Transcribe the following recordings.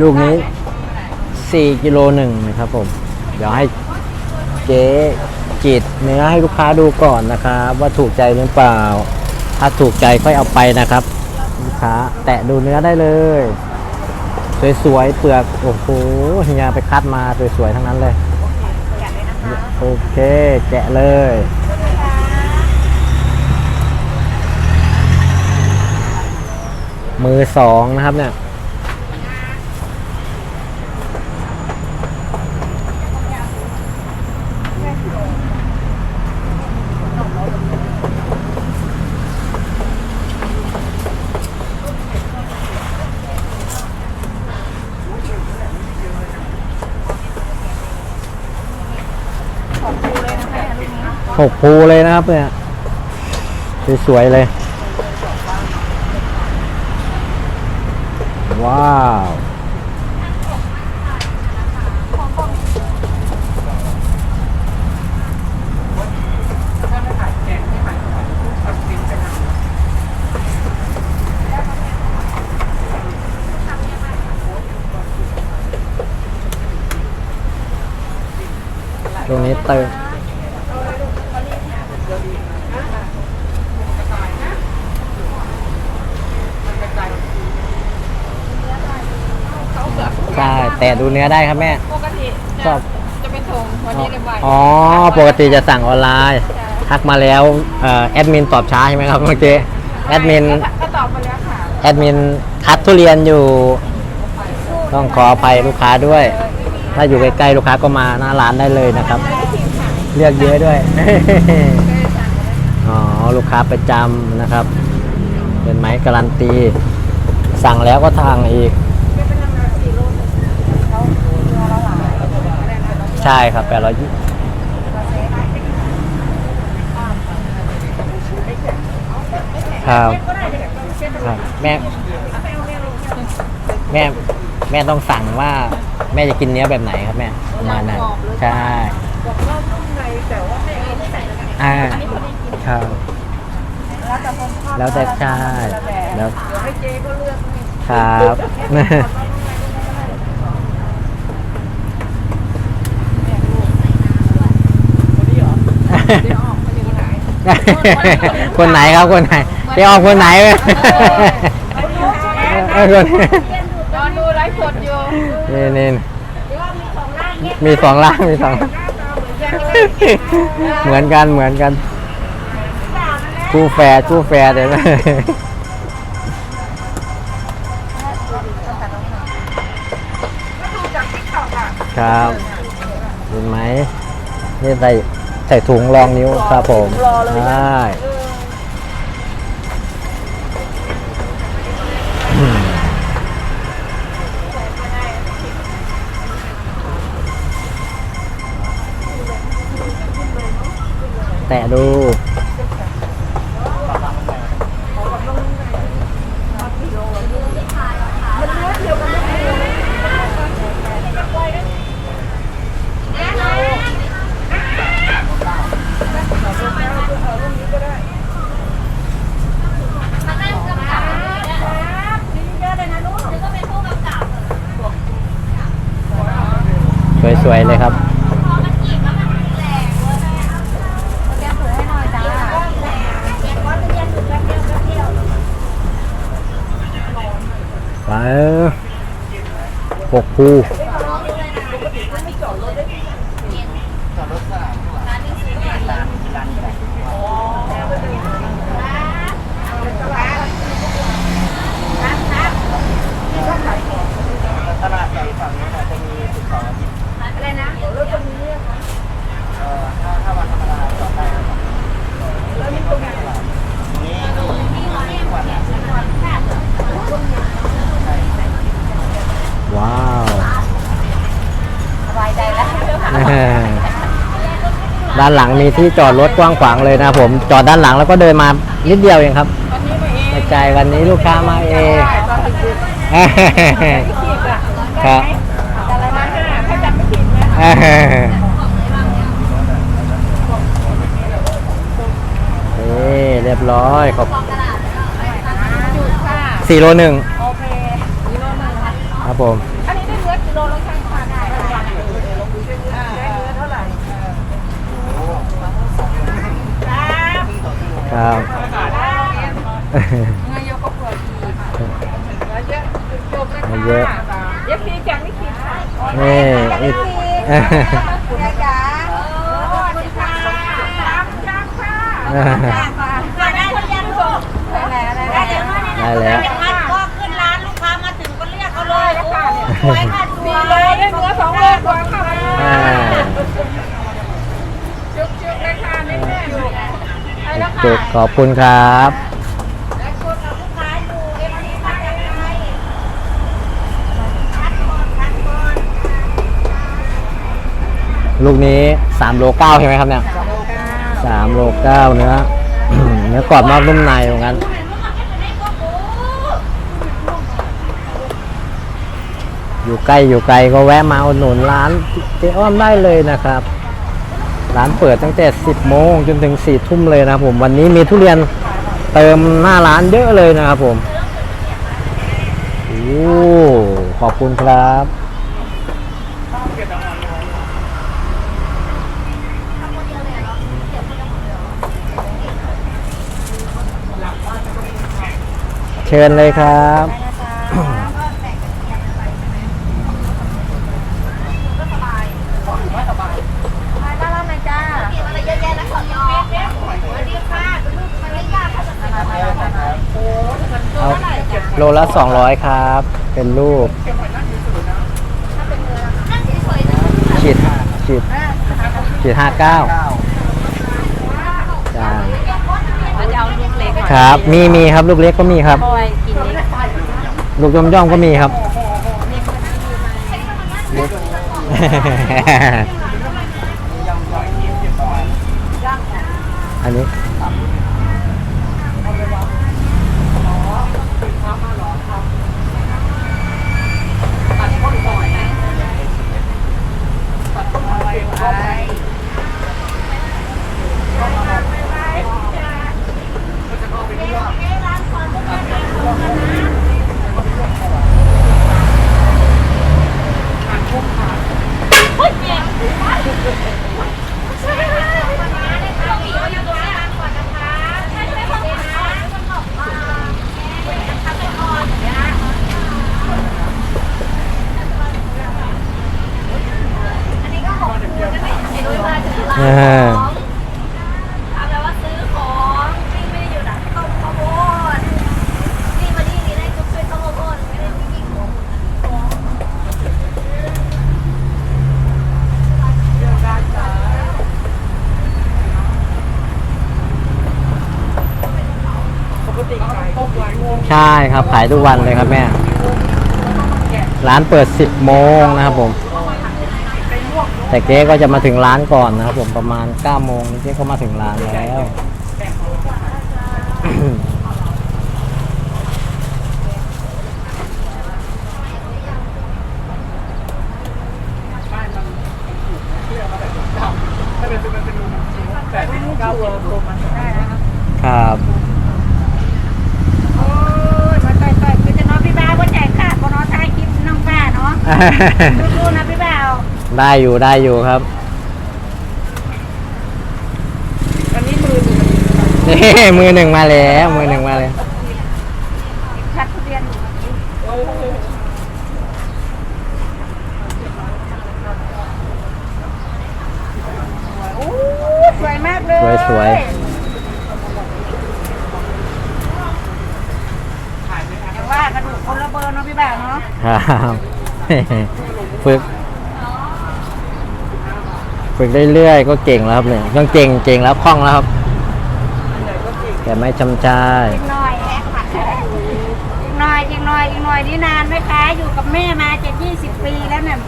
ลูกนี้สี่กิโลหนึ่งนะครับผม เดี๋ยวให้เจ๊จีดเนื้อให้ลูกค้าดูก่อนนะครับ ว่าถูกใจหรือเปล่า ถ้าถูกใจค่อยเอาไปนะครับ ลูกค้าแตะดูเนื้อได้เลย สวยๆเปลือกโอ้โหเฮียไปคัดมาสวยๆทั้งนั้นเลยโอเคแกะเลยมือสองนะครับเนี่ย หกภูเลยนะครับเนี่ยสวยๆเลย ว้าวตรงนี้เติม ใช่ แต่ดูเนื้อได้ครับแม่ ปกติชอบ จะไปส่งวันนี้เลยบ่ายอ๋อ ปกติจะสั่งออนไลน์ ทักมาแล้วเอ่อแอดมินตอบช้าใช่ไหมครับเมื่อกี้ แอดมิน ก็ตอบไปแล้วค่ะแอดมินคัดทุเรียนอยู่ ต้องขออภัยลูกค้าด้วย ถ้าอยู่ใกล้ๆลูกค้าก็มาหน้าร้านได้เลยนะครับ เลือกเยอะด้วย อ๋อ ลูกค้าประจำนะครับ เป็นไหมการันตี สั่งแล้วก็ทางอีก ใช่ครับแปดร้อยยี่ครับครับแม่แม่แม่ต้องสั่งว่าแม่จะกินเนื้อแบบไหนครับแม่ประมาณนั้นใช่บอกว่านุ่มในแต่ว่าไม่เอาไม่ใส่น้ำตาลอ่าอันนี้พอดีกินครับแล้วแต่คนชอบแล้วแต่ใช่แล้แล้ววเดี๋ยวให้เจ๊ก็เลือกให้ครับ เดี๋ยวออกมาอยู่ไหน คนไหนครับคนไหนเจ๊ออกคนไหนเออคนตอนดูไลฟ์สดอยู่นี่นี่มีสองล่างมีสองเหมือนกันเหมือนกันคู่แฟร์คู่แฟร์เลยนะครับเห็นไหมนี่ใส่ ใส่ถุงรองนิ้วครับผมได้อืมแตะดู สวยๆเลยครับ ไปหกภูว้าว สบายใจแล้ว ด้านหลังมีที่จอดรถกว้างขวางเลยนะครับผม จอดด้านหลังแล้วก็เดินมานิดเดียวเองครับวันนี้มาเองในใจวันนี้ลูกค้ามาเองตอนดึกๆไม่ผิดอะครับแต่ละร้านห้าถ้าจำไม่ผิดนะนี่เรียบร้อยขอบจุดค่ะสี่โลหนึ่งโอเคกิโลหนึ่งค่ะครับผม อัน กิโลแล้วช่างมาได้ได้เนื้อเท่าไหร่ครับ ครับ เงินเยอะก็เผื่อทีเนื้อเยอะจบเลย เนื้อเยอะ ค่ะเย็บพีแกงไม่คิดค่ะ นี่อีก คุณจ๋าขอบคุณค่ะจ้างค่ะได้คนยังลูกได้แล้วได้แล้วได้แล้วมันก็ขึ้นร้านลูกค้ามาถึงก็เรียกเขาเลยโอ้สวยค่ะสวยโลได้เนื้อสองโลกว่าค่ะอ่าจุกจุกเลยค่ะแม่แม่อยู่ได้ค่ะขอบคุณครับ และคนกับลูกค้าอยู่เอฟซีมาจากไหนคัดก่อนคัดก่อน ลูกนี้3โลเก้าใช่ไหมครับเนี่ย3โลเก้าเนื้อเนื้อกรอบนอกนุ่มในเหมือนกันอยู่ใกล้อยู่ไกลก็แวะมาอุดหนุนร้านเจ๊อ้อมได้เลยนะครับ ร้านเปิดตั้งแต่ 10 โมงจนถึง 4 ทุ่มเลยนะครับผมวันนี้มีทุเรียนเติมหน้าร้านเยอะเลยนะครับผมโอ้ขอบคุณครับ เชิญเลยครับมาได้แล้วไหมจ้าเก็บอะไรเยอะแยะแล้วขอยอมสวัสดีค่ะเป็นลูกมันไม่ยากค่ะเอาโลละ200ครับ เป็นรูปนั่นสวยๆนะขีดขีดขีดห้าเก้าจ้า เราจะเอาลูกเล็ก ครับ มีมีครับลูกเล็กก็มีครับ คอยกินเล็กลูกย่อมย่อมๆก็มีครับ อันนี้ อ่า ทำแล้วว่าซื้อของนี่ไม่ได้อยู่ไหนต้องขโมยนี่มานี่นี่ได้จุ๊บช่วยต้องขโมยไม่ได้ที่ของ ปกติขายทุกวัน ใช่ ครับ ขายทุกวันเลยครับแม่ ร้านเปิด 10 โมงนะครับผม แต่เจ๊ก็จะมาถึงร้านก่อนนะครับผมประมาณ 9 โมงเจ๊ก็มาถึงร้านแล้วครับ ครับ โอ้ยมาต่อยต่อยคือจะน้องพี่บ่าวว่าแจกค่ะก็น้องถ่ายคลิปน้องป้าเนาะดูๆนะพี่บ่าวได้อยู่ได้อยู่ครับอันนี้มือหนึ่งนี่มือหนึ่งมาแล้วมือหนึ่งมาเลยคัดทุเรียนอยู่เมื่อกี้โอ้ยสวยมากเลยสวยสวยอย่างว่ากระดูกคนละเบอร์เนาะพี่บ่าวเนาะครับ ฝึก ฝึกเรื่อยๆก็เก่งแล้วครับเนี่ยต้องเก่งเก่งแล้วคล่องแล้วครับ แต่ไม่จำใจายอีกหน่อยอีกหน่อยอีกหน่อยอีกหน่อยนี่นานไหมคะอยู่กับแม่มาจะยี่สิบปีแล้วเนี่ย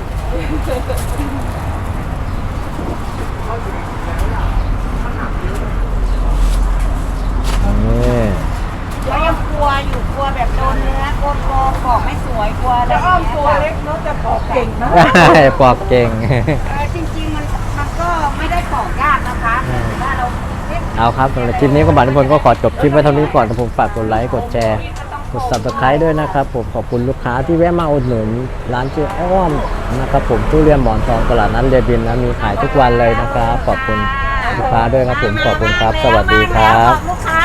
นี่ เรายังกลัวอยู่กลัวแบบโดนเนื้อกลัวกลัวปอกไม่สวยกลัวอะไรแต่ออ้อย่างมเงี้ยตัวเล็กเนาะแต่ปอกเก่งนะปอกเก่ง เออจริงๆมันมันก็ไม่ได้ปอกยากนะคะแต่ว่าเราเอ๊ะเอาครับสำหรับคลิปนี้ก็บัตรนิพนธ์ก็ขอจบคลิปไว้เท่านี้ก่อนนะผมฝากกดไลค์กดแชร์ก็ต้องกด subscribe ด้วยนะครับผมขอบคุณลูกค้าที่แวะมาอุดหนุนร้านเจ๊อ้อมนะครับผมทุเรียนหมอนทองตลาดนัดเรียบินนะมีขายทุกวันเลยนะครับขอบคุณลูกค้าด้วยครับผมขอบคุณครับ สวัสดีครับ ลูกค้า